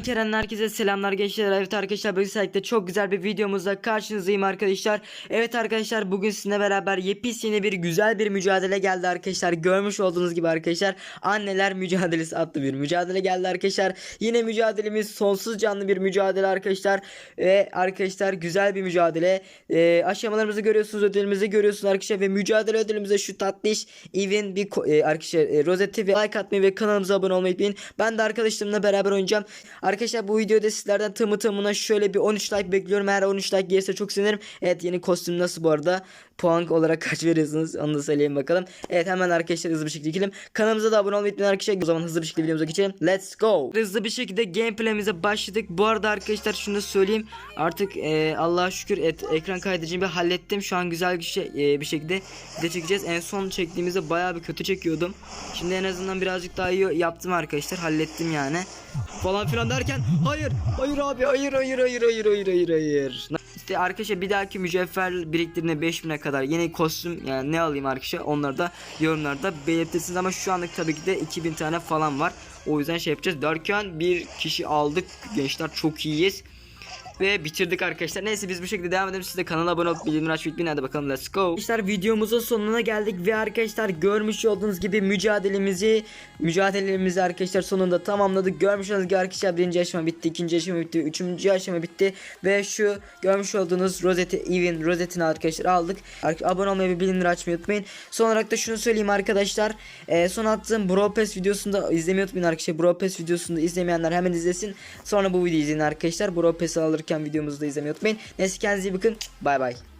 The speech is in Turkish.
Kerem herkese selamlar gençler. Evet arkadaşlar bugün çok güzel bir videomuzda karşınızdayım arkadaşlar. Evet arkadaşlar bugün sizinle beraber yepyeni bir güzel bir mücadele geldi arkadaşlar. Görmüş olduğunuz gibi arkadaşlar anneler mücadelesi adlı bir mücadele geldi arkadaşlar. Yine mücadelemiz sonsuz canlı bir mücadele arkadaşlar. Ve arkadaşlar güzel bir mücadele. Ee, aşamalarımızı görüyorsunuz ödülümüzü görüyorsunuz arkadaşlar. Ve mücadele ödülümüze şu tatlış even bir e, arkadaşlar e, rozeti ve like atmayı ve kanalımıza abone olmayı unutmayın. Ben de arkadaşlarımla beraber oynayacağım. Arkadaşlar bu videoda sizlerden tamı tamına şöyle bir 13 like bekliyorum. Eğer 13 like gelirse çok sevinirim. Evet yeni kostüm nasıl bu arada? Puan olarak kaç veriyorsunuz? Onu da söyleyin bakalım. Evet hemen arkadaşlar hızlı bir şekilde gidelim. Kanalımıza da abone olmayı arkadaşlar. O zaman hızlı bir şekilde videomuza geçelim. Let's go. Hızlı bir şekilde gameplay'imize başladık. Bu arada arkadaşlar şunu da söyleyeyim. Artık e, Allah'a şükür et, ekran kaydedicimi hallettim. Şu an güzel bir, şey, e, bir şekilde video çekeceğiz. En son çektiğimizde bayağı bir kötü çekiyordum. Şimdi en azından birazcık daha iyi yaptım arkadaşlar. Hallettim yani. Falan filan derken hayır hayır abi hayır hayır hayır hayır hayır hayır hayır. İşte arkadaşlar bir dahaki mücevher biriktirine 5000'e kadar yeni kostüm yani ne alayım arkadaşlar onları da yorumlarda belirtirsiniz ama şu anlık tabii ki de 2000 tane falan var. O yüzden şey yapacağız. Derken bir kişi aldık. Gençler çok iyiyiz. Ve bitirdik arkadaşlar. Neyse biz bu şekilde devam edelim. Siz de kanala abone olup bildirimleri açmayı unutmayın. Hadi bakalım let's go. Arkadaşlar videomuzun sonuna geldik ve arkadaşlar görmüş olduğunuz gibi mücadelemizi mücadelemizi arkadaşlar sonunda tamamladık. Görmüş olduğunuz gibi arkadaşlar birinci aşama bitti, ikinci aşama bitti, üçüncü aşama bitti ve şu görmüş olduğunuz rozeti even rozetini arkadaşlar aldık. Abone olmayı ve bildirimleri açmayı unutmayın. Son olarak da şunu söyleyeyim arkadaşlar. Ee, son attığım Bro Pass videosunu da izlemeyi unutmayın arkadaşlar. Bro Pass videosunu da izlemeyenler hemen izlesin. Sonra bu videoyu izleyin arkadaşlar. Bro alırken videomuzu da izlemeyi unutmayın. Neyse bakın. Bay bay.